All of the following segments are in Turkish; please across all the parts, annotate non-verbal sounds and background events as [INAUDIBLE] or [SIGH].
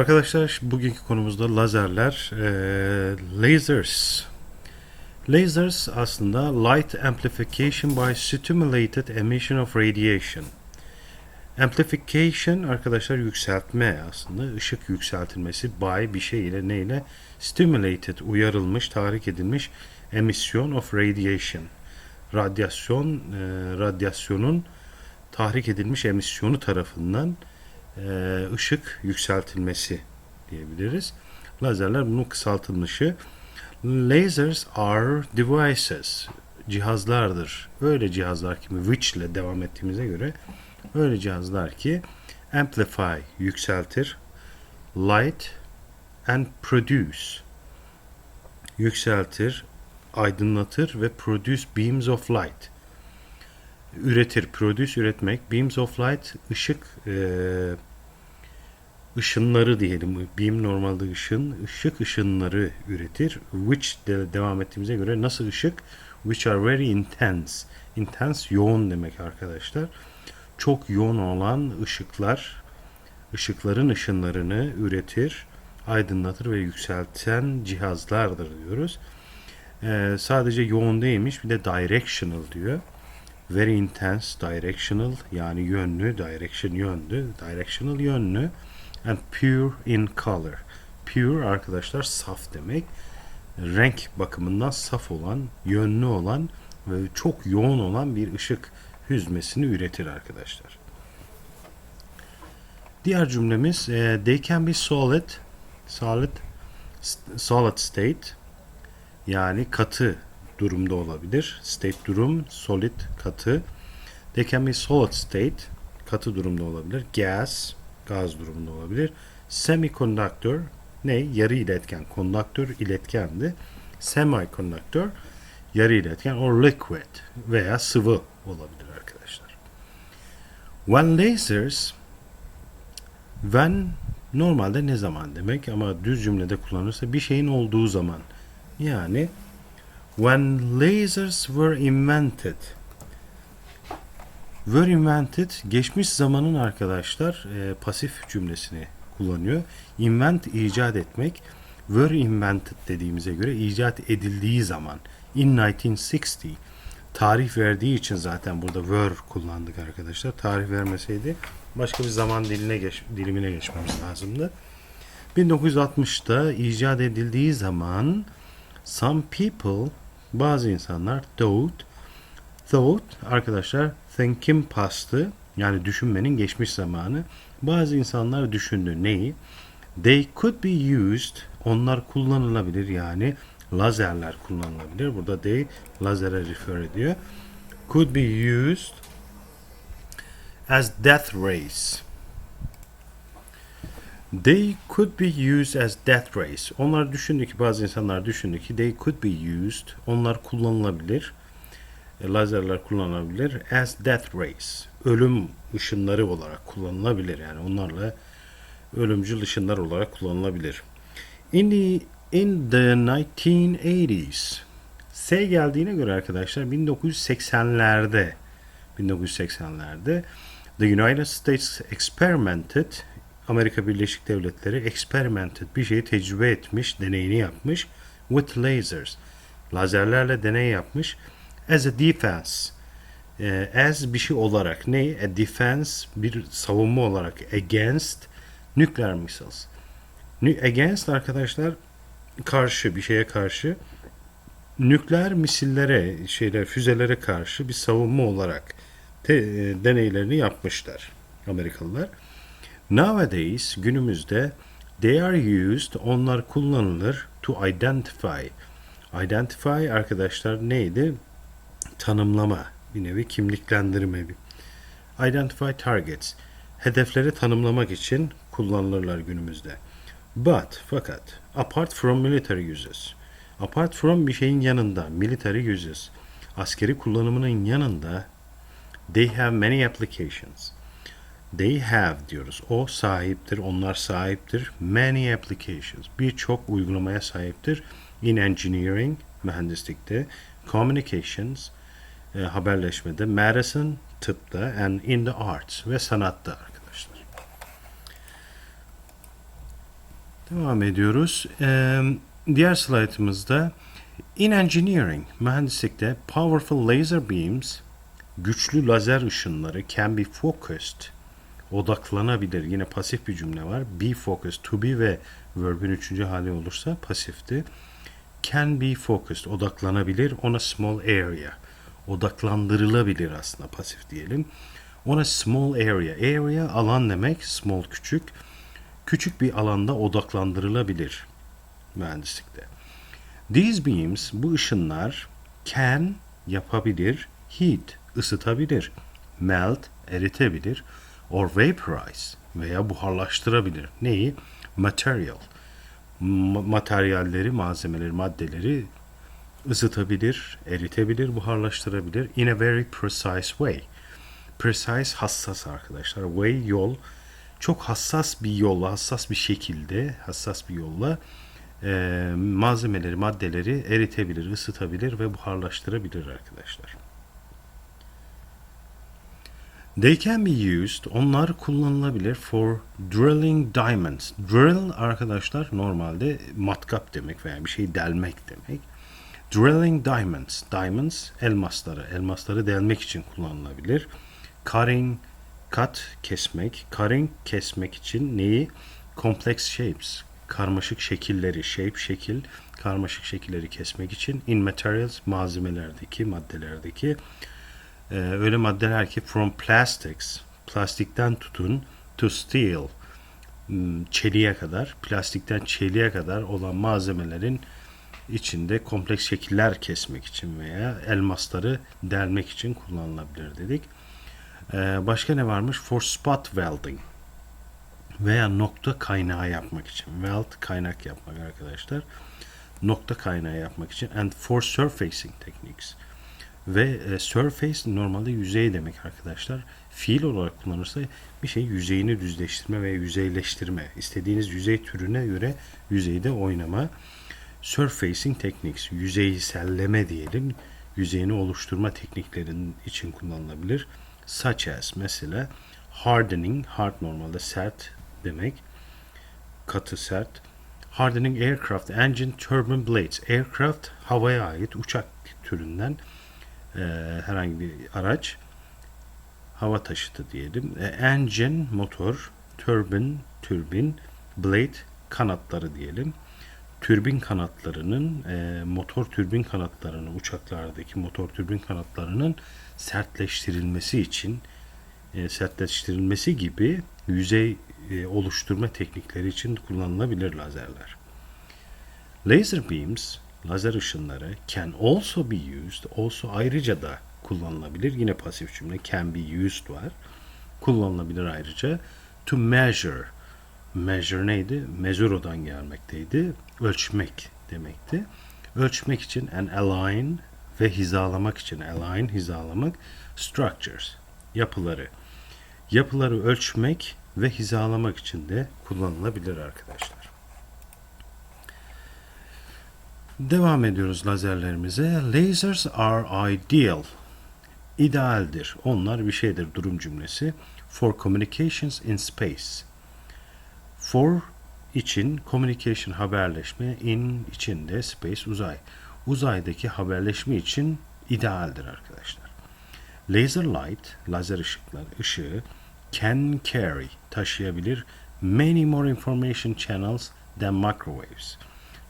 Arkadaşlar bugünkü konumuzda lazerler, e, lasers. Lasers aslında light amplification by stimulated emission of radiation. Amplification arkadaşlar yükseltme aslında ışık yükseltilmesi by bir şey ile neyle stimulated uyarılmış tahrik edilmiş emission of radiation radyasyon e, radyasyonun tahrik edilmiş emisyonu tarafından e, ışık yükseltilmesi diyebiliriz. Lazerler bunun kısaltılmışı. Lasers are devices cihazlardır. Öyle cihazlar ki which ile devam ettiğimize göre öyle cihazlar ki amplify yükseltir, light and produce yükseltir, aydınlatır ve produce beams of light üretir. Produce üretmek. Beams of light ışık e, ışınları diyelim. Beam normalde ışın. ışık ışınları üretir. Which de devam ettiğimize göre nasıl ışık? Which are very intense. Intense yoğun demek arkadaşlar. Çok yoğun olan ışıklar ışıkların ışınlarını üretir, aydınlatır ve yükselten cihazlardır diyoruz. Ee, sadece yoğun değilmiş bir de directional diyor. Very intense directional yani yönlü, direction yönlü, directional yönlü and pure in color. Pure arkadaşlar saf demek. Renk bakımından saf olan, yönlü olan ve çok yoğun olan bir ışık hüzmesini üretir arkadaşlar. Diğer cümlemiz e, they can be solid solid solid state yani katı durumda olabilir. State durum, solid katı. They can be solid state katı durumda olabilir. Gas gaz durumunda olabilir. Semiconductor ne? Yarı iletken. Kondaktör iletkendi. Semiconductor yarı iletken or liquid veya sıvı olabilir arkadaşlar. When lasers when normalde ne zaman demek ama düz cümlede kullanırsa bir şeyin olduğu zaman yani when lasers were invented were invented geçmiş zamanın arkadaşlar e, pasif cümlesini kullanıyor. Invent icat etmek were invented dediğimize göre icat edildiği zaman in 1960 tarih verdiği için zaten burada were kullandık arkadaşlar. Tarih vermeseydi başka bir zaman diline geç, dilimine geçmemiz lazımdı. 1960'da icat edildiği zaman some people bazı insanlar thought thought arkadaşlar thinking past'ı yani düşünmenin geçmiş zamanı. Bazı insanlar düşündü neyi? They could be used onlar kullanılabilir yani lazerler kullanılabilir. Burada they lazere refer ediyor. Could be used as death rays. They could be used as death rays. Onlar düşündü ki bazı insanlar düşündü ki they could be used. Onlar kullanılabilir. E, lazerler kullanılabilir as death rays. Ölüm ışınları olarak kullanılabilir. Yani onlarla ölümcül ışınlar olarak kullanılabilir. In the in the 1980s S geldiğine göre arkadaşlar 1980'lerde 1980'lerde The United States experimented Amerika Birleşik Devletleri experimented bir şeyi tecrübe etmiş, deneyini yapmış with lasers. Lazerlerle deney yapmış as a defense. Ee, as bir şey olarak ne? A defense bir savunma olarak against nuclear missiles. Against arkadaşlar karşı bir şeye karşı nükleer misillere, şeyler, füzelere karşı bir savunma olarak te, e, deneylerini yapmışlar Amerikalılar. Nowadays günümüzde they are used onlar kullanılır to identify. Identify arkadaşlar neydi? Tanımlama bir nevi kimliklendirme bir. Identify targets. Hedefleri tanımlamak için kullanılırlar günümüzde. But fakat apart from military uses. Apart from bir şeyin yanında military uses. Askeri kullanımının yanında they have many applications. They have diyoruz. O sahiptir, onlar sahiptir. Many applications. Birçok uygulamaya sahiptir. In engineering, mühendislikte, communications, e, haberleşmede, medicine, tıpta, and in the arts ve sanatta arkadaşlar. Devam ediyoruz. Ee, diğer slaytımızda in engineering, mühendislikte powerful laser beams, güçlü lazer ışınları can be focused, odaklanabilir. Yine pasif bir cümle var. Be focused, to be ve verb'in üçüncü hali olursa pasifti. Can be focused, odaklanabilir on a small area. Odaklandırılabilir aslında pasif diyelim. On a small area. Area alan demek, small küçük. Küçük bir alanda odaklandırılabilir mühendislikte. These beams, bu ışınlar can yapabilir, heat ısıtabilir, melt eritebilir, or vaporize veya buharlaştırabilir. Neyi? Material. Ma- materyalleri, malzemeleri, maddeleri ısıtabilir, eritebilir, buharlaştırabilir in a very precise way. Precise hassas arkadaşlar. Way yol çok hassas bir yolla, hassas bir şekilde, hassas bir yolla e, malzemeleri, maddeleri eritebilir, ısıtabilir ve buharlaştırabilir arkadaşlar. They can be used, onlar kullanılabilir for drilling diamonds. Drill arkadaşlar normalde matkap demek veya bir şey delmek demek. Drilling diamonds, diamonds elmasları, elmasları delmek için kullanılabilir. Cutting, cut kesmek, cutting kesmek için neyi? Complex shapes, karmaşık şekilleri, shape şekil, karmaşık şekilleri kesmek için in materials malzemelerdeki, maddelerdeki ee, öyle maddeler ki from plastics, plastikten tutun to steel, hmm, çeliğe kadar, plastikten çeliğe kadar olan malzemelerin içinde kompleks şekiller kesmek için veya elmasları delmek için kullanılabilir dedik. Ee, başka ne varmış? For spot welding veya nokta kaynağı yapmak için. Weld kaynak yapmak arkadaşlar. Nokta kaynağı yapmak için and for surfacing techniques. Ve e, surface normalde yüzey demek arkadaşlar. Fiil olarak kullanırsa bir şey yüzeyini düzleştirme veya yüzeyleştirme. İstediğiniz yüzey türüne göre yüzeyde oynama. Surfacing techniques, yüzeyselleme diyelim. Yüzeyini oluşturma tekniklerin için kullanılabilir. Such as mesela hardening, hard normalde sert demek. Katı sert. Hardening aircraft engine turbine blades. Aircraft havaya ait uçak türünden e, herhangi bir araç hava taşıtı diyelim. E, engine motor, turbine türbin, blade kanatları diyelim. Türbin kanatlarının e, motor türbin kanatlarının uçaklardaki motor türbin kanatlarının sertleştirilmesi için e, sertleştirilmesi gibi yüzey e, oluşturma teknikleri için kullanılabilir lazerler. Laser beams, lazer ışınları can also be used, also ayrıca da kullanılabilir. Yine pasif cümle can be used var. Kullanılabilir ayrıca to measure. Measure neydi? Mezuro'dan gelmekteydi. Ölçmek demekti. Ölçmek için and align ve hizalamak için align hizalamak structures yapıları. Yapıları ölçmek ve hizalamak için de kullanılabilir arkadaşlar. Devam ediyoruz lazerlerimize. Lasers are ideal. İdealdir. Onlar bir şeydir durum cümlesi. For communications in space. For için communication haberleşme in içinde space uzay. Uzaydaki haberleşme için idealdir arkadaşlar. Laser light, lazer ışıklar, ışığı can carry, taşıyabilir many more information channels than microwaves.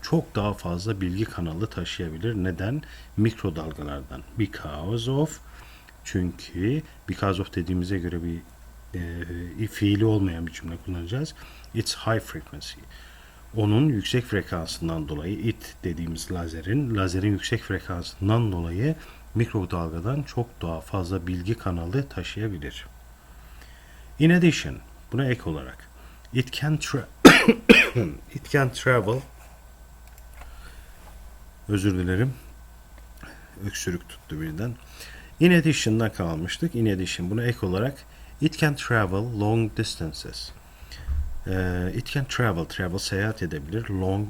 Çok daha fazla bilgi kanalı taşıyabilir. Neden? Mikrodalgalardan. Because of çünkü because of dediğimize göre bir e, fiili olmayan bir cümle kullanacağız. It's high frequency. Onun yüksek frekansından dolayı it dediğimiz lazerin lazerin yüksek frekansından dolayı mikrodalgadan çok daha fazla bilgi kanalı taşıyabilir. In addition, buna ek olarak it can tra [COUGHS] it can travel özür dilerim. Öksürük tuttu birden. In addition'da kalmıştık. In addition buna ek olarak it can travel long distances. Ee, it can travel, travel seyahat edebilir long